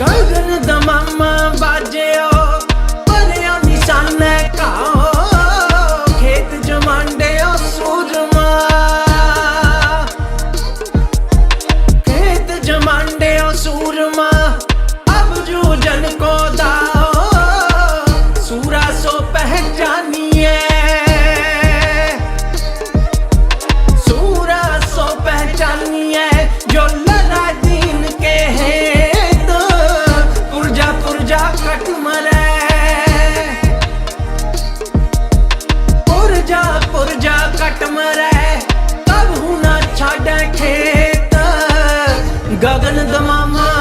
ਗਾਗਰ ਦਾ ਮਾਮਾ ਬਾਜਿਓ ਬਲਿਆ ਨਿਸ਼ਾਨਾ ਕਾ ਖੇਤ ਜਮਾਂਡਿਓ ਸੂਰਮਾ। ਖੇਤ ਜਮਾਂਡਿਓ ਸੂਰਮਾ। ਪੁਰਜਾ ਕਟ ਮਰੈ। ਕਬਹੂ ਨਾ ਛਾੜੈ ਖੇਤ। ਗਗਨ ਦਮਾਮਾ